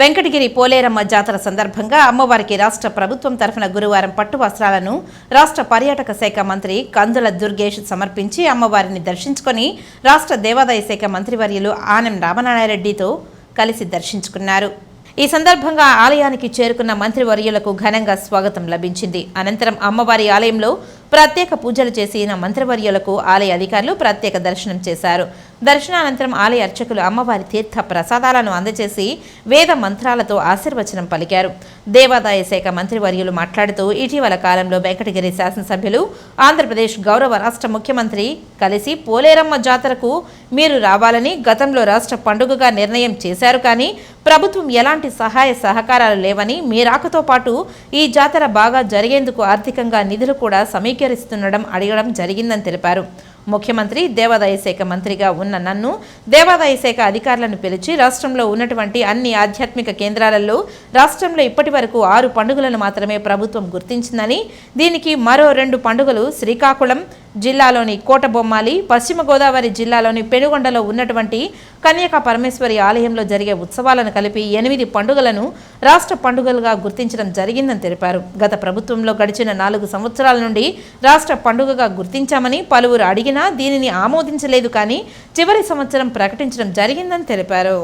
వెంకటగిరి పోలేరమ్మ జాతర సందర్భంగా అమ్మవారికి రాష్ట్ర ప్రభుత్వం తరఫున గురువారం పట్టు వస్త్రాలను రాష్ట్ర పర్యాటక శాఖ మంత్రి కందుల దుర్గేష్ సమర్పించి అమ్మవారిని దర్శించుకొని రాష్ట్ర దేవాదాయ శాఖ మంత్రివర్యులు ఆనం రామనారాయణరెడ్డితో కలిసి దర్శించుకున్నారు. ఈ సందర్భంగా ఆలయానికి చేరుకున్న మంత్రివర్యులకు ఘనంగా స్వాగతం లభించింది. అనంతరం అమ్మవారి ఆలయంలో ప్రత్యేక పూజలు చేసిన మంత్రివర్యులకు ఆలయ అధికారులు ప్రత్యేక దర్శనం చేశారు. దర్శనానంతరం ఆలయ అర్చకులు అమ్మవారి తీర్థ ప్రసాదాలను అందజేసి వేద మంత్రాలతో ఆశీర్వచనం పలికారు. దేవాదాయ శాఖ మంత్రివర్యులు మాట్లాడుతూ ఇటీవల కాలంలో వెంకటగిరి శాసనసభ్యులు ఆంధ్రప్రదేశ్ గౌరవ రాష్ట్ర ముఖ్యమంత్రి కలిసి పోలేరమ్మ జాతరకు మీరు రావాలని గతంలో రాష్ట్ర పండుగగా నిర్ణయం చేశారు కానీ ప్రభుత్వం ఎలాంటి సహాయ సహకారాలు లేవని మీ రాకతో పాటు ఈ జాతర బాగా జరిగేందుకు ఆర్థికంగా నిధులు కూడా సమీకరిస్తుండడం అడగడం జరిగిందని తెలిపారు. ముఖ్యమంత్రి దేవాదాయ శాఖ మంత్రిగా ఉన్న నన్ను దేవాదాయ శాఖ అధికారులను పిలిచి రాష్ట్రంలో ఉన్నటువంటి అన్ని ఆధ్యాత్మిక కేంద్రాలలో రాష్ట్రంలో ఇప్పటి వరకు ఆరు పండుగలను మాత్రమే ప్రభుత్వం గుర్తించిందని దీనికి మరో రెండు పండుగలు శ్రీకాకుళం జిల్లాలోని కోటబొమ్మాలి పశ్చిమ గోదావరి జిల్లాలోని పెనుగొండలో ఉన్నటువంటి కన్యకా పరమేశ్వరి ఆలయంలో జరిగే ఉత్సవాలను కలిపి ఎనిమిది పండుగలను రాష్ట్ర పండుగలుగా గుర్తించడం జరిగిందని తెలిపారు. గత ప్రభుత్వంలో గడిచిన నాలుగు సంవత్సరాల నుండి రాష్ట్ర పండుగగా గుర్తించామని పలువురు అడిగినా దీనిని ఆమోదించలేదు కానీ చివరి సంవత్సరం ప్రకటించడం జరిగిందని తెలిపారు.